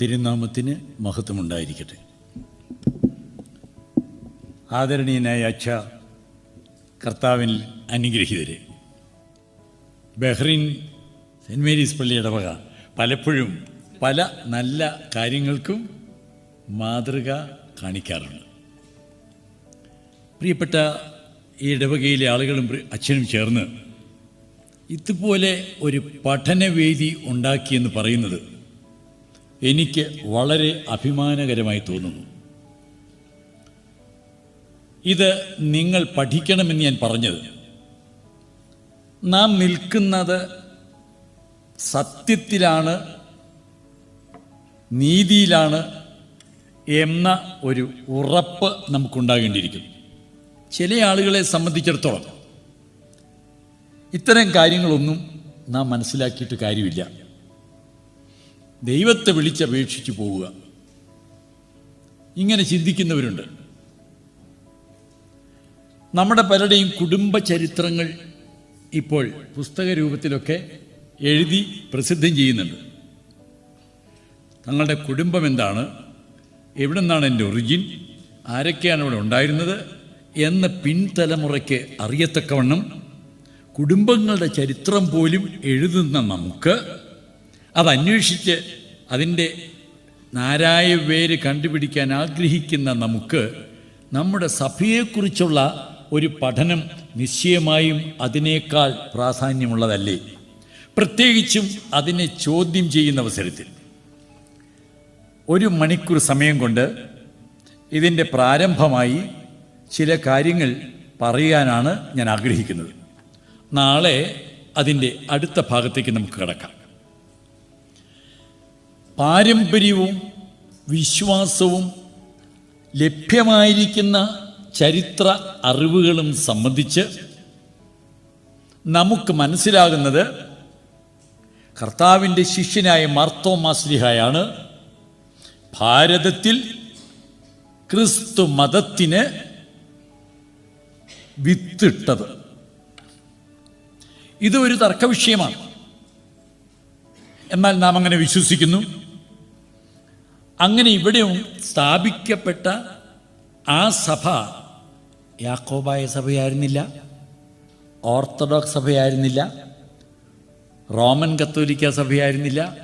തിരുനാമത്തിന് മഹത്വമുണ്ടായിരിക്കട്ടെ. ആദരണീയനായ അച്ഛ കർത്താവിൽ അനുഗ്രഹീതരെ. ബഹ്റിൻ സെന്റ് മേരീസ് പള്ളി ഇടവക പലപ്പോഴും പല നല്ല കാര്യങ്ങൾക്കും മാതൃക കാണിക്കാറുണ്ട്. പ്രിയപ്പെട്ട ഈ ഇടവകയിലെ ആളുകളും അച്ഛനും ചേർന്ന് ഇതുപോലെ ഒരു പഠനവേദി ഉണ്ടാക്കിയെന്ന് പറയുന്നത് എനിക്ക് വളരെ അഭിമാനകരമായി തോന്നുന്നു. ഇത് നിങ്ങൾ പഠിക്കണമെന്ന് ഞാൻ പറഞ്ഞത്. നാം നിൽക്കുന്നത് സത്യത്തിലാണ് നീതിയിലാണ് എന്ന ഒരു ഉറപ്പ് നമുക്കുണ്ടാകേണ്ടിയിരിക്കുന്നു. ചില ആളുകളെ സംബന്ധിച്ചിടത്തോളം ഇത്തരം കാര്യങ്ങളൊന്നും നാം മനസ്സിലാക്കിയിട്ട് കാര്യമില്ല. ദൈവത്തെ വിളിച്ചപേക്ഷിച്ചു പോവുക. ഇങ്ങനെ ചിന്തിക്കുന്നവരുണ്ട്. നമ്മുടെ പലരുടെയും കുടുംബ ചരിത്രങ്ങൾ ഇപ്പോൾ പുസ്തക രൂപത്തിലൊക്കെ എഴുതി പ്രസിദ്ധം ചെയ്യുന്നുണ്ട്. തങ്ങളുടെ കുടുംബം എന്താണ്? എവിടെ നിന്നാണ് എന്റെ ഒറിജിൻ? ആരൊക്കെയാണ് ഇവിടെ ഉണ്ടായിരുന്നത്? എന്ന പിൻതലമുറയ്ക്ക് അറിയത്തക്കവണ്ണം കുടുംബങ്ങളുടെ ചരിത്രം പോലും എഴുതുന്ന നമുക്ക് അത് അന്വേഷിച്ച് അതിന്റെ നാരായ പേര് കണ്ടുപിടിക്കാൻ ആഗ്രഹിക്കുന്ന നമുക്ക് നമ്മുടെ സഭയെക്കുറിച്ചുള്ള ഒരു പഠനം നിശ്ചയമായും അതിനേക്കാൾ പ്രാധാന്യമുള്ളതല്ലേ? പ്രത്യേകിച്ചും അതിനെ ചോദ്യം ചെയ്യുന്ന അവസരത്തിൽ. ഒരു മണിക്കൂർ സമയം കൊണ്ട് ഇതിന്റെ പ്രാരംഭമായി ചില കാര്യങ്ങൾ പറയാനാണ് ഞാൻ ആഗ്രഹിക്കുന്നത്. നാളെ അതിന്റെ അടുത്ത ഭാഗത്തേക്ക് നമുക്ക് കിടക്കാം. പാരമ്പര്യവും വിശ്വാസവും ലഭ്യമായിരിക്കുന്ന ചരിത്ര അറിവുകളും സംബന്ധിച്ച് നമുക്ക് മനസ്സിലാകുന്നത് കർത്താവിന്റെ ശിഷ്യനായ മാർത്തോമാസ്ലിഹായാണ് ഭാരതത്തിൽ ക്രിസ്തു മതത്തിന് വിത്തിട്ടത്. ഇത് ഒരു തർക്ക വിഷയമാണ് എന്നാൽ നാം അങ്ങനെ വിശ്വസിക്കുന്നു. അങ്ങനെ ഇവിടെ സ്ഥാപിക്കപ്പെട്ട ആ സഭ യാക്കോബായ സഭയായിരുന്നില്ല ഓർത്തഡോക്സ് സഭയായിരുന്നില്ല റോമൻ കത്തോലിക്ക സഭയായിരുന്നില്ല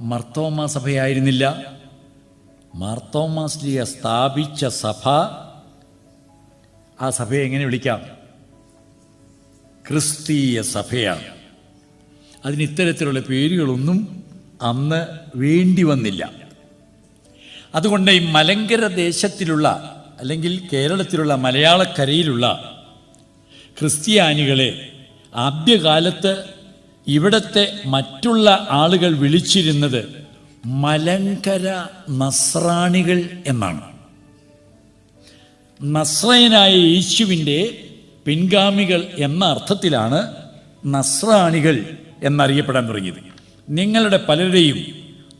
മർത്തോമ സഭയായിരുന്നില്ല. മാർത്തോമാസ്ലിയ സ്ഥാപിച്ച സഭ ആ സഭയെ എങ്ങനെ വിളിക്കാം? ക്രിസ്തീയ സഭയാണ്. അതിന് ഇത്തരത്തിലുള്ള പേരുകളൊന്നും അന്ന് വേണ്ടി വന്നില്ല. അതുകൊണ്ട് ഈ മലങ്കര ദേശത്തിലുള്ള അല്ലെങ്കിൽ കേരളത്തിലുള്ള മലയാളക്കരയിലുള്ള ക്രിസ്ത്യാനികളെ ആദ്യകാലത്ത് ഇവിടത്തെ മറ്റുള്ള ആളുകൾ വിളിച്ചിരുന്നത് മലങ്കര നസ്രാണികൾ എന്നാണ്. നസ്രയനായ യേശുവിന്റെ പിൻഗാമികൾ എന്ന അർത്ഥത്തിലാണ് നസ്രാണികൾ എന്നറിയപ്പെടാൻ തുടങ്ങിയത്. നിങ്ങളുടെ പലരുടെയും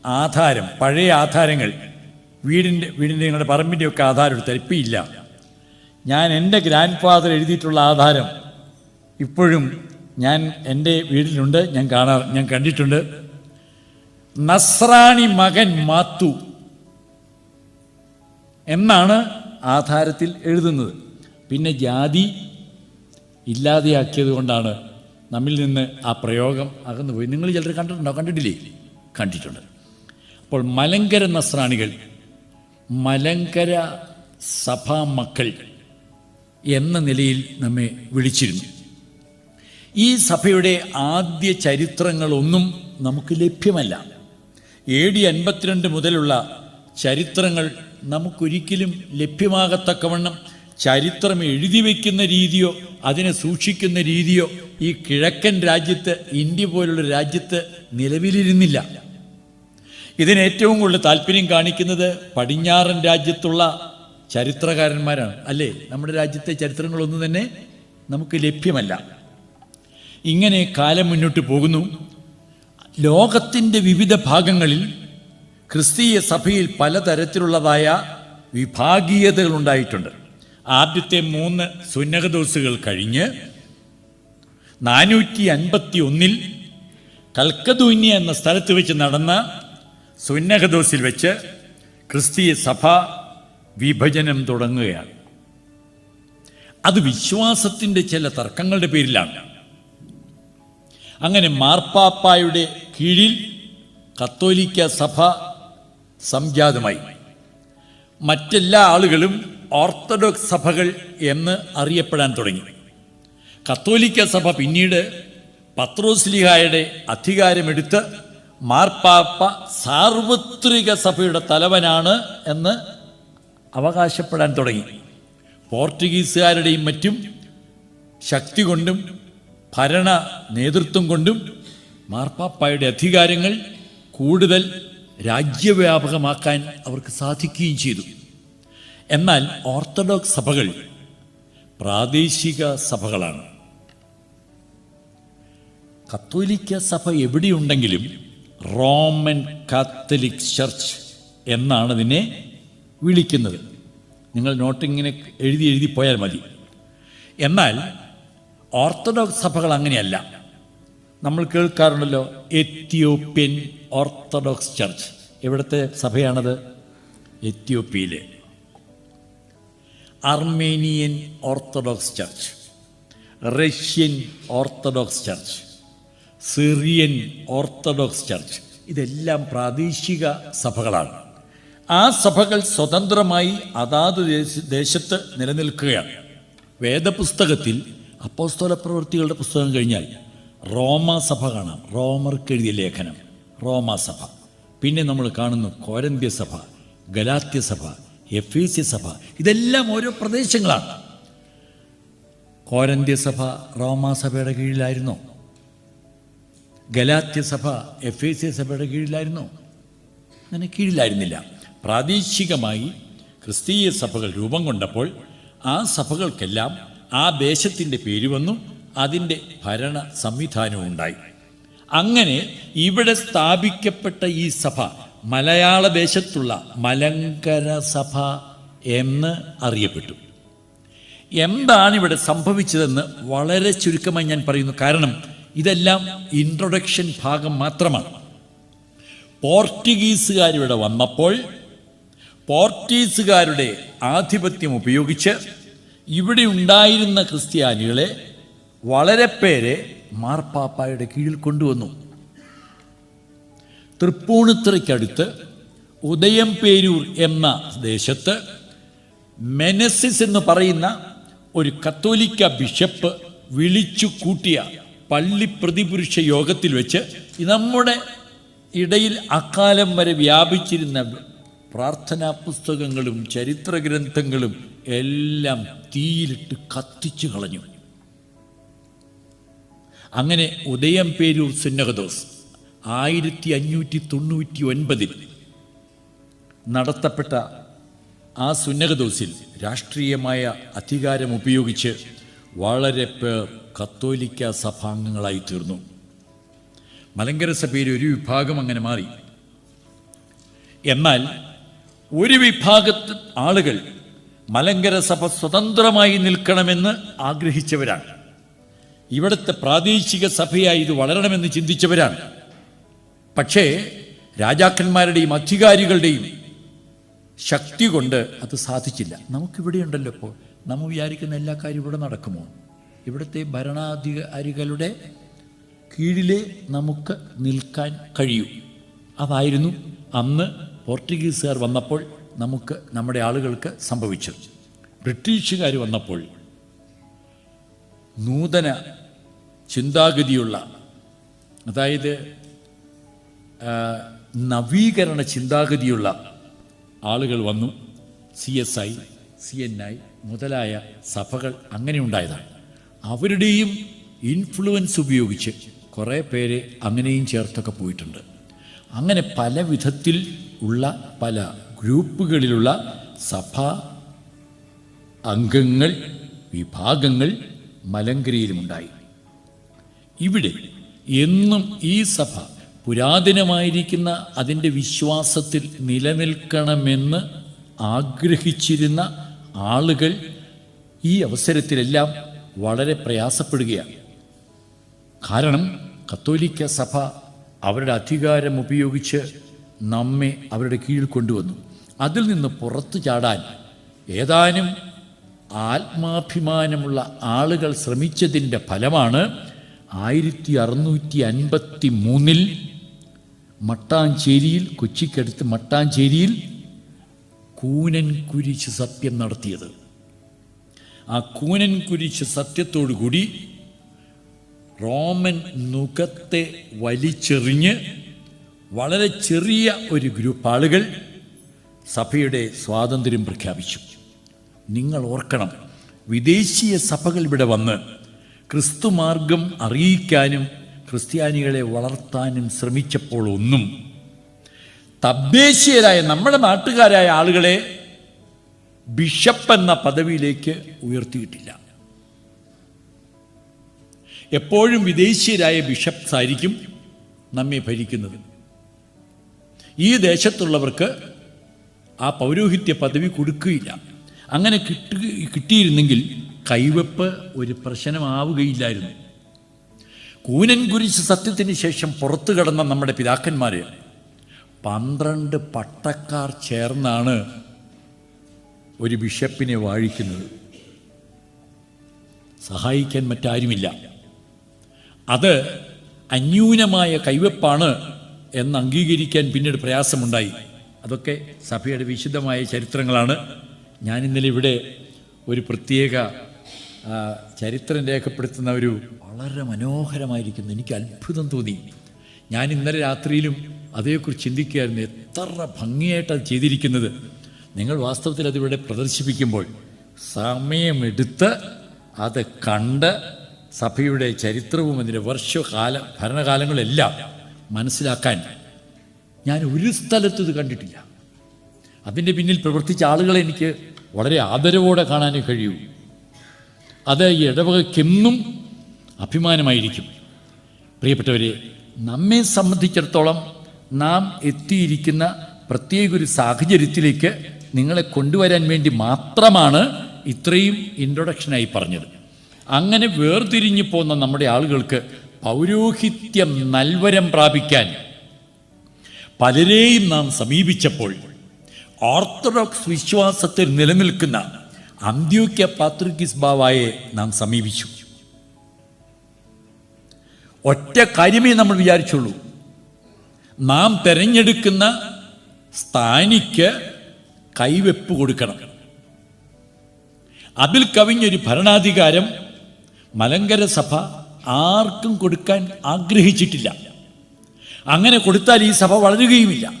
ആധാരം പഴയ ആധാരങ്ങൾ വീടിന്റെ വീടിന്റെ നിങ്ങളുടെ പറമ്പിന്റെ ഒക്കെ ആധാരം എടുത്താൽ ഇല്ല. ഞാൻ എന്റെ ഗ്രാൻഡ് ഫാദർ എഴുതിയിട്ടുള്ള ആധാരം ഇപ്പോഴും ഞാൻ എന്റെ വീട്ടിലുണ്ട് ഞാൻ കാണാ ഞാൻ കണ്ടിട്ടുണ്ട്. നസ്രാണി മകൻ മാത്തു എന്നാണ് ആധാരത്തിൽ എഴുതുന്നത്. പിന്നെ ജാതി ഇല്ലാതെയാക്കിയത് കൊണ്ടാണ് നമ്മിൽ നിന്ന് ആ പ്രയോഗം അകന്നുപോയി. നിങ്ങൾ ചിലർ കണ്ടിട്ടുണ്ടോ? കണ്ടിട്ടില്ലേ? കണ്ടിട്ടുണ്ട്. അപ്പോൾ മലങ്കര നസ്രാണികൾ മലങ്കര സഭാ മക്കൾ എന്ന നിലയിൽ നമ്മെ വിളിച്ചിരുന്നു. ഈ സഭയുടെ ആദ്യ ചരിത്രങ്ങളൊന്നും നമുക്ക് ലഭ്യമല്ല. എ ഡി അൻപത്തിരണ്ട് മുതലുള്ള ചരിത്രങ്ങൾ നമുക്കൊരിക്കലും ലഭ്യമാകത്തക്കവണ്ണം ചരിത്രം എഴുതി വയ്ക്കുന്ന രീതിയോ അതിനെ സൂക്ഷിക്കുന്ന രീതിയോ ഈ കിഴക്കൻ രാജ്യത്ത് ഇന്ത്യ പോലുള്ള രാജ്യത്ത് നിലവിലിരുന്നില്ല. ഇതിന് ഏറ്റവും കൂടുതൽ താല്പര്യം കാണിക്കുന്നത് പടിഞ്ഞാറൻ രാജ്യത്തുള്ള ചരിത്രകാരന്മാരാണ്. അല്ലേ? നമ്മുടെ രാജ്യത്തെ ചരിത്രങ്ങളൊന്നും തന്നെ നമുക്ക് ലഭ്യമല്ല. ഇങ്ങനെ കാലം മുന്നോട്ട് പോകുന്നു. ലോകത്തിന്റെ വിവിധ ഭാഗങ്ങളിൽ ക്രിസ്തീയ സഭയിൽ പലതരത്തിലുള്ളതായ വിഭാഗീയതകൾ ഉണ്ടായിട്ടുണ്ട് ആദ്യത്തെ മൂന്ന് സുന്നകദോസുകൾ കഴിഞ്ഞ് നാനൂറ്റി അൻപത്തി ഒന്നിൽ കൽക്കദൂന്യ എന്ന സ്ഥലത്ത് വെച്ച് നടന്ന സുന്നഹദോസിൽ വെച്ച് ക്രിസ്തീയ സഭ വിഭജനം തുടങ്ങുകയാണ്. അത് വിശ്വാസത്തിന്റെ ചില തർക്കങ്ങളുടെ പേരിലാണ്. അങ്ങനെ മാർപ്പാപ്പായുടെ കീഴിൽ കത്തോലിക്ക സഭ സംജാതമായി. മറ്റെല്ലാ ആളുകളും ഓർത്തഡോക്സ് സഭകൾ എന്ന് അറിയപ്പെടാൻ തുടങ്ങി. കത്തോലിക്ക സഭ പിന്നീട് പത്രോസ്ലിഹായുടെ അധികാരമെടുത്ത് മാർപ്പാപ്പ സാർവത്രിക സഭയുടെ തലവനാണ് എന്ന് അവകാശപ്പെടാൻ തുടങ്ങി. പോർച്ചുഗീസുകാരുടെയും മറ്റും ശക്തി കൊണ്ടും ഭരണ നേതൃത്വം കൊണ്ടും മാർപ്പാപ്പായുടെ അധികാരങ്ങൾ കൂടുതൽ രാജ്യവ്യാപകമാക്കാൻ അവർക്ക് സാധിക്കുകയും ചെയ്തു. എന്നാൽ ഓർത്തഡോക്സ് സഭകൾ പ്രാദേശിക സഭകളാണ്. കത്തോലിക്ക സഭ എവിടെയുണ്ടെങ്കിലും റോമൻ കാത്തലിക് ചർച്ച് എന്നാണ് ഇതിനെ വിളിക്കുന്നത്. നിങ്ങൾ നോട്ടിങ്ങനെ എഴുതി എഴുതി പോയാൽ മതി. എന്നാൽ ഓർത്തഡോക്സ് സഭകൾ അങ്ങനെയല്ല. നമ്മൾ കേൾക്കാറുണ്ടല്ലോ എത്യോപ്യൻ ഓർത്തഡോക്സ് ചർച്ച്. എവിടുത്തെ സഭയാണത്? എത്യോപ്യയിലെ. Armenian Orthodox church. Russian Orthodox church. Syrian Orthodox church. ഇതെല്ലാം പ്രാദേശിക സഭകളാണ്. ആ സഭകൾ സ്വതന്ത്രമായി അതാത് ദേശ- ദേശത്ത് നിലനിൽക്കുകയാണ്. വേദപുസ്തകത്തിൽ അപ്പോസ്തോല പ്രവൃത്തികളുടെ പുസ്തകം കഴിഞ്ഞാൽ റോമ സഭ കാണാം. റോമർക്ക് എഴുതിയ ലേഖനം റോമ സഭ. പിന്നെ നമ്മൾ കാണുന്നു കോരന്ത്യ സഭ ഗലാത്യ സഭ എഫീസ്യ സഭ. ഇതെല്ലാം ഓരോ പ്രദേശങ്ങളാണ്. കോരന്ത്യ സഭ റോമാ സഭയുടെ കീഴിലായിരുന്നോ? ഗലാത്യ സഭ സി സഭയുടെ കീഴിലായിരുന്നോ. അങ്ങനെ കീഴിലായിരുന്നില്ല. പ്രാദേശികമായി ക്രിസ്തീയ സഭകൾ രൂപം കൊണ്ടപ്പോൾ ആ സഭകൾക്കെല്ലാം ആ ദേശത്തിന്റെ പേര് വന്നു അതിന്റെ ഭരണ സംവിധാനവും ഉണ്ടായി. അങ്ങനെ ഇവിടെ സ്ഥാപിക്കപ്പെട്ട ഈ സഭ മലയാള ദേശത്തുള്ള മലങ്കര സഭ എന്ന് അറിയപ്പെട്ടു. എന്താണ് ഇവിടെ സംഭവിച്ചതെന്ന് വളരെ ചുരുക്കമായി ഞാൻ പറയുന്നു. കാരണം ഇതെല്ലാം ഇൻട്രൊഡക്ഷൻ ഭാഗം മാത്രമാണ്. പോർച്ചുഗീസുകാരിവിടെ വന്നപ്പോൾ പോർച്ചുഗീസുകാരുടെ ആധിപത്യം ഉപയോഗിച്ച് ഇവിടെ ഉണ്ടായിരുന്ന ക്രിസ്ത്യാനികളെ വളരെ പേരെ മാർപ്പാപ്പായുടെ കീഴിൽ കൊണ്ടുവന്നു. തൃപ്പൂണിത്തുറയ്ക്കടുത്ത് ഉദയംപേരൂർ എന്ന ദേശത്ത് മെനസിസ് എന്ന് പറയുന്ന ഒരു കത്തോലിക്ക ബിഷപ്പ് വിളിച്ചു കൂട്ടിയ പള്ളി പ്രതിപുരുഷ യോഗത്തിൽ വെച്ച് നമ്മുടെ ഇടയിൽ അക്കാലം വരെ വ്യാപിച്ചിരുന്ന പ്രാർത്ഥനാ പുസ്തകങ്ങളും ചരിത്ര ഗ്രന്ഥങ്ങളും എല്ലാം തീയിലിട്ട് കത്തിച്ചു കളഞ്ഞു. അങ്ങനെ ഉദയം പേരൂർ സുന്നഹദോസ് ആയിരത്തി അഞ്ഞൂറ്റി തൊണ്ണൂറ്റി ഒൻപതിൽ നടത്തപ്പെട്ട ആ സുന്നഹദോസിൽ രാഷ്ട്രീയമായ അധികാരം ഉപയോഗിച്ച് വളരെ പേർ കത്തോലിക്ക സഭാംഗങ്ങളായി തീർന്നു. മലങ്കര സഭയിൽ ഒരു വിഭാഗം അങ്ങനെ മാറി. എന്നാൽ ഒരു വിഭാഗത്ത് ആളുകൾ മലങ്കര സഭ സ്വതന്ത്രമായി നിൽക്കണമെന്ന് ആഗ്രഹിച്ചവരാണ്. ഇവിടുത്തെ പ്രാദേശിക സഭയായി ഇത് വളരണമെന്ന് ചിന്തിച്ചവരാണ്. പക്ഷേ രാജാക്കന്മാരുടെയും അധികാരികളുടെയും ശക്തി കൊണ്ട് അത് സാധിച്ചില്ല. നമുക്കിവിടെയുണ്ടല്ലോ ഇപ്പോൾ. നമ്മൾ വിചാരിക്കുന്ന എല്ലാ കാര്യവും ഇവിടെ നടക്കുമോ? ഇവിടുത്തെ ഭരണാധികാരികളുടെ കീഴിലെ നമുക്ക് നിൽക്കാൻ കഴിയൂ. അതായിരുന്നു അന്ന് പോർച്ചുഗീസുകാർ വന്നപ്പോൾ നമുക്ക് നമ്മുടെ ആളുകൾക്ക് സംഭവിച്ചത്. ബ്രിട്ടീഷുകാർ വന്നപ്പോൾ നൂതന ചിന്താഗതിയുള്ള അതായത് നവീകരണ ചിന്താഗതിയുള്ള ആളുകൾ വന്നു. C S I. C N I മുതലായ സഭകൾ അങ്ങനെ ഉണ്ടായതാണ്. അവരുടെയും ഇൻഫ്ലുവൻസ് ഉപയോഗിച്ച് കുറേ പേര് അങ്ങനെയും ചേർത്തൊക്കെ പോയിട്ടുണ്ട്. അങ്ങനെ പല വിധത്തിൽ ഉള്ള പല ഗ്രൂപ്പുകളിലുള്ള സഭാ അംഗങ്ങൾ വിഭാഗങ്ങൾ മലങ്കരയിലുമുണ്ടായി ഇവിടെ എന്നും ഈ സഭ പുരാതനമായിരിക്കുന്ന അതിന്റെ വിശ്വാസത്തിൽ നിലനിൽക്കണമെന്ന് ആഗ്രഹിച്ചിരുന്ന ആളുകൾ ഈ അവസരത്തിലെല്ലാം വളരെ പ്രയാസപ്പെടുകയാണ്. കാരണം കത്തോലിക്ക സഭ അവരുടെ അധികാരം ഉപയോഗിച്ച് നമ്മെ അവരുടെ കീഴിൽ കൊണ്ടുവന്നു. അതിൽ നിന്ന് പുറത്തു ചാടാൻ ഏതാനും ആത്മാഭിമാനമുള്ള ആളുകൾ ശ്രമിച്ചതിന്റെ ഫലമാണ് ആയിരത്തി അറുന്നൂറ്റി അൻപത്തി മൂന്നിൽ മട്ടാഞ്ചേരിയിൽ കൊച്ചിക്കടുത്ത് മട്ടാഞ്ചേരിയിൽ കൂനൻ കുരിശ് സത്യം നടത്തിയത്. ആ കൂനൻ കുരിശ് സത്യത്തോടുകൂടി റോമൻ നുഖത്തെ വലിച്ചെറിഞ്ഞ് വളരെ ചെറിയ ഒരു ഗ്രൂപ്പ് ആളുകൾ സഭയുടെ സ്വാതന്ത്ര്യം പ്രഖ്യാപിച്ചു. നിങ്ങൾ ഓർക്കണം വിദേശീയ സഭകൾ ഇവിടെ വന്ന് ക്രിസ്തുമാർഗം അറിയിക്കാനും ക്രിസ്ത്യാനികളെ വളർത്താനും ശ്രമിച്ചപ്പോൾ ഒന്നും തദ്ദേശീയരായ നമ്മുടെ നാട്ടുകാരായ ആളുകളെ ബിഷപ്പ് എന്ന പദവിയിലേക്ക് ഉയർത്തിയിട്ടില്ല. എപ്പോഴും വിദേശീയരായ ബിഷപ്സ് ആയിരിക്കും നമ്മെ ഭരിക്കുന്നത്. ഈ ദേശത്തുള്ളവർക്ക് ആ പൗരോഹിത്യ പദവി കൊടുക്കുകയില്ല. അങ്ങനെ കിട്ടു കിട്ടിയിരുന്നെങ്കിൽ കൈവെപ്പ് ഒരു പ്രശ്നമാവുകയില്ലായിരുന്നു. കൂനൻ കുരിശ് സത്യത്തിന് ശേഷം പുറത്തു കടന്ന നമ്മുടെ പിതാക്കന്മാർ പന്ത്രണ്ട് പട്ടക്കാർ ചേർന്നാണ് ഒരു ബിഷപ്പിനെ വാഴിക്കുന്നത്. സഹായിക്കാൻ മറ്റാരുമില്ല. അത് അന്യൂനമായ കൈവെപ്പാണ് എന്ന് അംഗീകരിക്കാൻ പിന്നീട് പ്രയാസമുണ്ടായി. അതൊക്കെ സഭയുടെ വിശുദ്ധമായ ചരിത്രങ്ങളാണ്. ഞാൻ ഇന്നലെ ഇവിടെ ഒരു പ്രത്യേക ചരിത്രം രേഖപ്പെടുത്തുന്ന ഒരു വളരെ മനോഹരമായിരിക്കുന്നു. എനിക്ക് അത്ഭുതം തോന്നി. ഞാൻ ഇന്നലെ രാത്രിയിലും അതേക്കുറിച്ച് ചിന്തിക്കുകയായിരുന്നു. എത്ര ഭംഗിയായിട്ട് അത് ചെയ്തിരിക്കുന്നത്. നിങ്ങൾ വാസ്തവത്തിൽ അതിവിടെ പ്രദർശിപ്പിക്കുമ്പോൾ സമയമെടുത്ത് അത് കണ്ട് സഭയുടെ ചരിത്രവും അതിന്റെ വർഷകാല ഭരണകാലങ്ങളെല്ലാം മനസ്സിലാക്കാൻ ഞാൻ ഒരു സ്ഥലത്തും ഇത് കണ്ടിട്ടില്ല. അതിന്റെ പിന്നിൽ പ്രവർത്തിച്ച ആളുകളെ എനിക്ക് വളരെ ആദരവോടെ കാണാനേ കഴിയൂ. അത് ഈ ഇടവകയ്ക്കെന്നും അഭിമാനമായിരിക്കും. പ്രിയപ്പെട്ടവരെ നമ്മെ സംബന്ധിച്ചിടത്തോളം നാം എത്തിയിരിക്കുന്ന പ്രത്യേക ഒരു സാഹചര്യത്തിലേക്ക് നിങ്ങളെ കൊണ്ടുവരാൻ വേണ്ടി മാത്രമാണ് ഇത്രയും ഇൻട്രൊഡക്ഷനായി പറഞ്ഞത്. അങ്ങനെ വേർതിരിഞ്ഞു പോകുന്ന നമ്മുടെ ആളുകൾക്ക് പൗരോഹിത്യം നൽവരം പ്രാപിക്കാൻ പലരെയും നാം സമീപിച്ചപ്പോൾ ഓർത്തഡോക്സ് വിശ്വാസത്തിൽ നിലനിൽക്കുന്ന അന്ത്യോക്യ പാത്രിക്കിസ് ബാവായെ നാം സമീപിച്ചു. ഒറ്റ കാര്യമേ നമ്മൾ വിചാരിച്ചുള്ളൂ. നാം തെരഞ്ഞെടുക്കുന്ന സ്ഥാനിക്ക് കൈവെപ്പ് കൊടുക്കണം. അതിൽ കവിഞ്ഞൊരു ഭരണാധികാരം മലങ്കര സഭ ആർക്കും കൊടുക്കാൻ ആഗ്രഹിച്ചിട്ടില്ല. അങ്ങനെ കൊടുത്താൽ ഈ സഭ വളരുകയുമില്ല.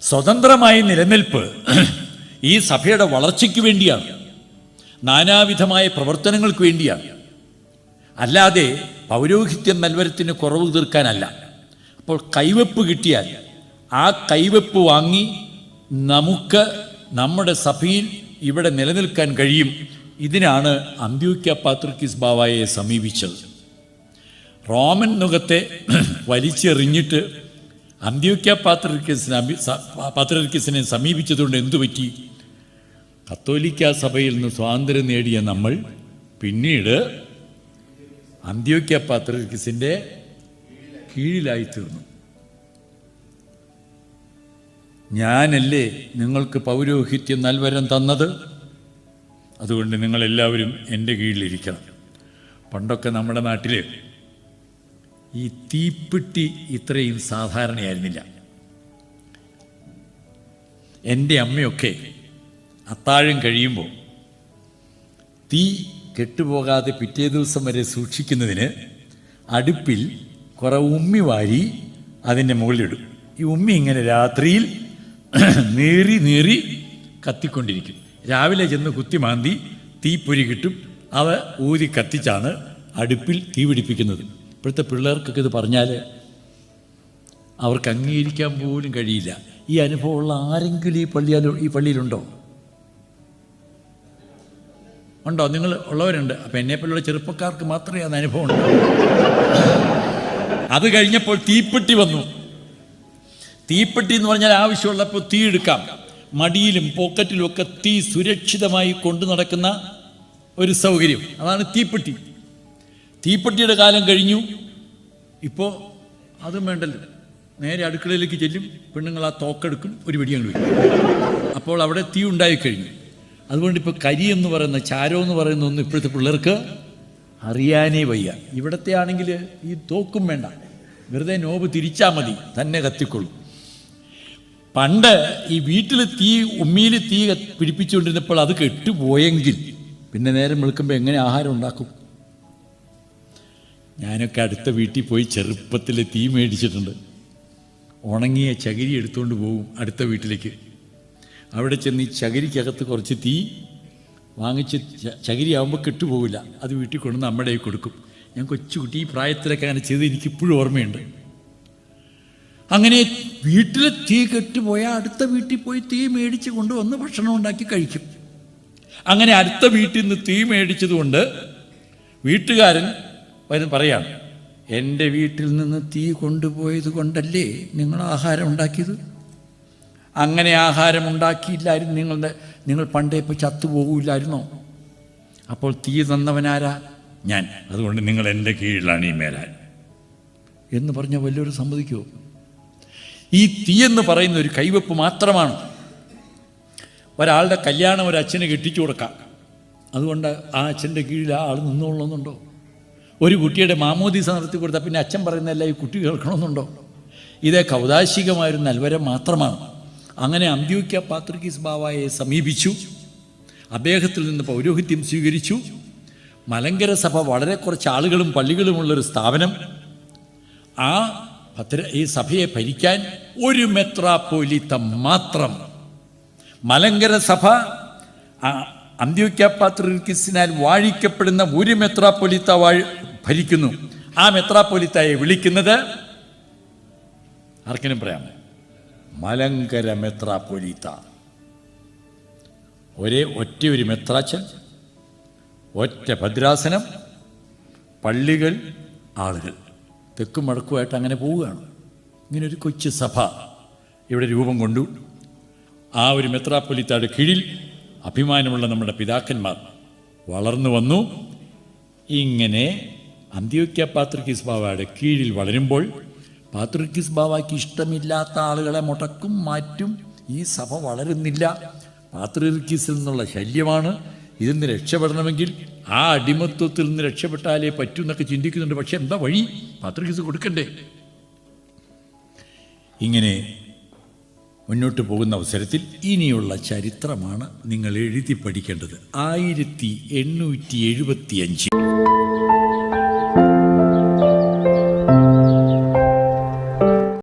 സ്വതന്ത്രമായ നിലനിൽപ്പ് ഈ സഭയുടെ വളർച്ചയ്ക്ക് വേണ്ടിയാണ്. നാനാവിധമായ പ്രവർത്തനങ്ങൾക്ക് വേണ്ടിയാണ്. അല്ലാതെ പൗരോഹിത്യം നൽവരത്തിന് കുറവ് തീർക്കാനല്ല. അപ്പോൾ കൈവെപ്പ് കിട്ടിയാൽ ആ കൈവെപ്പ് വാങ്ങി നമുക്ക് നമ്മുടെ സഭയിൽ ഇവിടെ നിലനിൽക്കാൻ കഴിയും. ഇതിനാണ് അന്ത്യോക്യ പാത്രിക്കിസ് ബാവായെ സമീപിച്ചത്. റോമൻ നുഖത്തെ വലിച്ചെറിഞ്ഞിട്ട് അന്ത്യോക്യ പാത്രിക്കസിനെ പാത്രിക്കസിനെ സമീപിച്ചതുകൊണ്ട് എന്തു പറ്റി? കത്തോലിക്ക സഭയിൽ നിന്ന് സ്വാതന്ത്ര്യം നേടിയ നമ്മൾ പിന്നീട് അന്ത്യോക്യ പാത്രിക്കസിന്റെ കീഴിലായി തീർന്നു ഞാനല്ലേ നിങ്ങൾക്ക് പൗരോഹിത്യം നൽവരം തന്നത്? അതുകൊണ്ട് നിങ്ങളെല്ലാവരും എന്റെ കീഴിലിരിക്കണം. പണ്ടൊക്കെ നമ്മുടെ നാട്ടിൽ ഈ തീപ്പെട്ടി ഇത്രയും സാധാരണയായിരുന്നില്ല. എന്റെ അമ്മയൊക്കെ അത്താഴം കഴിയുമ്പോൾ തീ കെട്ടുപോകാതെ പിറ്റേ ദിവസം വരെ സൂക്ഷിക്കുന്നതിന് അടുപ്പിൽ കുറെ ഉമ്മി വാരി അതിന്റെ മുകളിലിടും. ഈ ഉമ്മി ഇങ്ങനെ രാത്രിയിൽ നീറി നീറി കത്തിക്കൊണ്ടിരിക്കും. രാവിലെ ചെന്ന് കുത്തി മാന്തി തീപ്പൊരി കിട്ടും. അവ ഊതി കത്തിച്ചാണ് അടുപ്പിൽ തീ പിടിപ്പിക്കുന്നത്. ഇപ്പോഴത്തെ പിള്ളേർക്കൊക്കെ ഇത് പറഞ്ഞാൽ അവർക്ക് അംഗീകരിക്കാൻ പോലും കഴിയില്ല. ഈ അനുഭവമുള്ള ആരെങ്കിലും ഈ പള്ളിയാൽ ഈ പള്ളിയിലുണ്ടോ? ഉണ്ടോ? നിങ്ങൾ ഉള്ളവരുണ്ട്. അപ്പം എന്നെപ്പോലുള്ള ചെറുപ്പക്കാർക്ക് മാത്രമേ അത് അനുഭവം ഉണ്ടോ അത് കഴിഞ്ഞപ്പോൾ തീപ്പെട്ടി വന്നു. തീപ്പെട്ടി എന്ന് പറഞ്ഞാൽ ആവശ്യമുള്ളപ്പോൾ തീ എടുക്കാം. മടിയിലും പോക്കറ്റിലും ഒക്കെ തീ സുരക്ഷിതമായി കൊണ്ടു നടക്കുന്ന ഒരു സൗകര്യം. അതാണ് തീപ്പെട്ടി. തീപ്പെട്ടിയുടെ കാലം കഴിഞ്ഞു. ഇപ്പോൾ അതും വേണ്ടല്ലോ. നേരെ അടുക്കളയിലേക്ക് ചെല്ലും. പെണ്ണുങ്ങൾ ആ തോക്കെടുക്കും. ഒരു വെടി അങ്ങ് വയ്ക്കും അപ്പോൾ അവിടെ തീ ഉണ്ടായിക്കഴിഞ്ഞു അതുകൊണ്ട് ഇപ്പോൾ കരി എന്ന് പറയുന്ന ചാരോ എന്ന് പറയുന്ന ഒന്നും ഇപ്പോഴത്തെ പിള്ളേർക്ക് അറിയാനേ വയ്യ. ഇവിടത്തെ ആണെങ്കിൽ ഈ തോക്കും വേണ്ട. വെറുതെ നോബ് തിരിച്ചാൽ മതി. തന്നെ കത്തിക്കൊള്ളും പണ്ട് ഈ വീട്ടിൽ തീ ഉമ്മിയിൽ തീ പിടിപ്പിച്ചുകൊണ്ടിരുന്നപ്പോൾ അത് കെട്ടുപോയെങ്കിൽ പിന്നെ നേരം വെളുക്കുമ്പോൾ എങ്ങനെ ആഹാരം ഉണ്ടാക്കും? ഞാനൊക്കെ അടുത്ത വീട്ടിൽ പോയി ചെറുപ്പത്തിൽ തീ മേടിച്ചിട്ടുണ്ട്. ഉണങ്ങിയ ചകിരി എടുത്തുകൊണ്ട് പോകും അടുത്ത വീട്ടിലേക്ക്. അവിടെ ചെന്ന് ഈ ചകിരിക്കകത്ത് കുറച്ച് തീ വാങ്ങിച്ച് ച- ചകിരിയാവുമ്പോൾ കെട്ടുപോകില്ല അത് വീട്ടിൽ കൊണ്ടുവന്ന് നമ്മുടെ കൊടുക്കും. ഞാൻ കൊച്ചുകുട്ടി ഈ പ്രായത്തിലൊക്കെ അങ്ങനെ ചെയ്ത് എനിക്കിപ്പോഴും ഓർമ്മയുണ്ട്. അങ്ങനെ വീട്ടിൽ തീ കെട്ടുപോയാൽ അടുത്ത വീട്ടിൽ പോയി തീ മേടിച്ച് കൊണ്ടുവന്ന് ഭക്ഷണം ഉണ്ടാക്കി കഴിക്കും. അങ്ങനെ അടുത്ത വീട്ടിൽ നിന്ന് തീ മേടിച്ചതുകൊണ്ട് വീട്ടുകാരൻ വരും പറയാണ് എന്റെ വീട്ടിൽ നിന്ന് തീ കൊണ്ടുപോയത് കൊണ്ടല്ലേ നിങ്ങൾ ആഹാരം ഉണ്ടാക്കിയത്? അങ്ങനെ ആഹാരം ഉണ്ടാക്കിയില്ലായിരുന്നു നിങ്ങളുടെ നിങ്ങൾ പണ്ടേ ഇപ്പോൾ ചത്തുപോകില്ലായിരുന്നോ? അപ്പോൾ തീ തന്നവനാരാ? ഞാൻ. അതുകൊണ്ട് നിങ്ങൾ എന്റെ കീഴിലാണ് ഈ മേലാൻ എന്ന് പറഞ്ഞ വലിയൊരു സമ്മതിക്കുമോ ഈ തീ എന്ന് പറയുന്ന ഒരു കൈവെപ്പ് മാത്രമാണ്. ഒരാളുടെ കല്യാണം ഒരു അച്ഛന് കെട്ടിച്ചു കൊടുക്കാം. അതുകൊണ്ട് ആ അച്ഛന്റെ കീഴിൽ ആ ആൾ നിന്നുകൊള്ളുന്നുണ്ടോ? ഒരു കുട്ടിയുടെ മാമോദീസ നടത്തി കൊടുത്താൽ പിന്നെ അച്ഛൻ പറയുന്നതല്ല ഈ കുട്ടി കേൾക്കണമെന്നുണ്ടോ? ഇത് കൗതാശികമായൊരു നൽവരം മാത്രമാണ്. അങ്ങനെ അന്ത്യോക്യ പാത്രികീസ് ബാവായെ സമീപിച്ചു. അദ്ദേഹത്തിൽ നിന്ന് പൗരോഹിത്യം സ്വീകരിച്ചു. മലങ്കര സഭ വളരെ കുറച്ച് ആളുകളും പള്ളികളുമുള്ളൊരു സ്ഥാപനം. ആ ഭദ്ര ഈ സഭയെ ഭരിക്കാൻ ഒരു മെത്രാപ്പോലിത്ത മാത്രം. മലങ്കര സഭ ആ അന്ത്യോക്യ പാത്രിക്കിസിനാൽ വാഴിക്കപ്പെടുന്ന ഒരു മെത്രാപ്പൊലിത്ത വാഴ ഭരിക്കുന്നു. ആ മെത്രാപ്പൊലിത്തയെ വിളിക്കുന്നത് ആർക്കിനും പറയാമോ? മലങ്കര മെത്രാപ്പൊലിത്ത. ഒരേ ഒറ്റ ഒരു മെത്രാച്ചൻ ഒറ്റ ഭദ്രാസനം പള്ളികൾ ആളുകൾ. തെക്കും വടക്കുമായിട്ട് അങ്ങനെ പോവുകയാണ്. ഇങ്ങനെ ഒരു കൊച്ചു സഭ ഇവിടെ രൂപം കൊണ്ടു. ആ ഒരു മെത്രാപ്പൊലിത്തയുടെ കീഴിൽ അഭിമാനമുള്ള നമ്മുടെ പിതാക്കന്മാർ വളർന്നു വന്നു. ഇങ്ങനെ അന്ത്യോക്യ പാത്രിക്കിസ് ബാവയുടെ കീഴിൽ വളരുമ്പോൾ പാത്രിക്കിസ് ബാവയ്ക്ക് ഇഷ്ടമില്ലാത്ത ആളുകളെ മുടക്കും മാറ്റും ഈ സഭ വളരുന്നില്ല. പാത്രിക്കിസിൽ നിന്നുള്ള ശല്യമാണ്. ഇതിൽ നിന്ന് രക്ഷപ്പെടണമെങ്കിൽ ആ അടിമത്വത്തിൽ നിന്ന് രക്ഷപ്പെട്ടാലേ പറ്റൂ എന്നൊക്കെ ചിന്തിക്കുന്നുണ്ട്. പക്ഷെ എന്താ വഴി? പാത്രിക്കിസ് കൊടുക്കണ്ടേ? ഇങ്ങനെ മുന്നോട്ട് പോകുന്ന അവസരത്തിൽ ഇനിയുള്ള ചരിത്രമാണ് നിങ്ങൾ എഴുതി പഠിക്കേണ്ടത്. ആയിരത്തി എണ്ണൂറ്റി എഴുപത്തി അഞ്ച്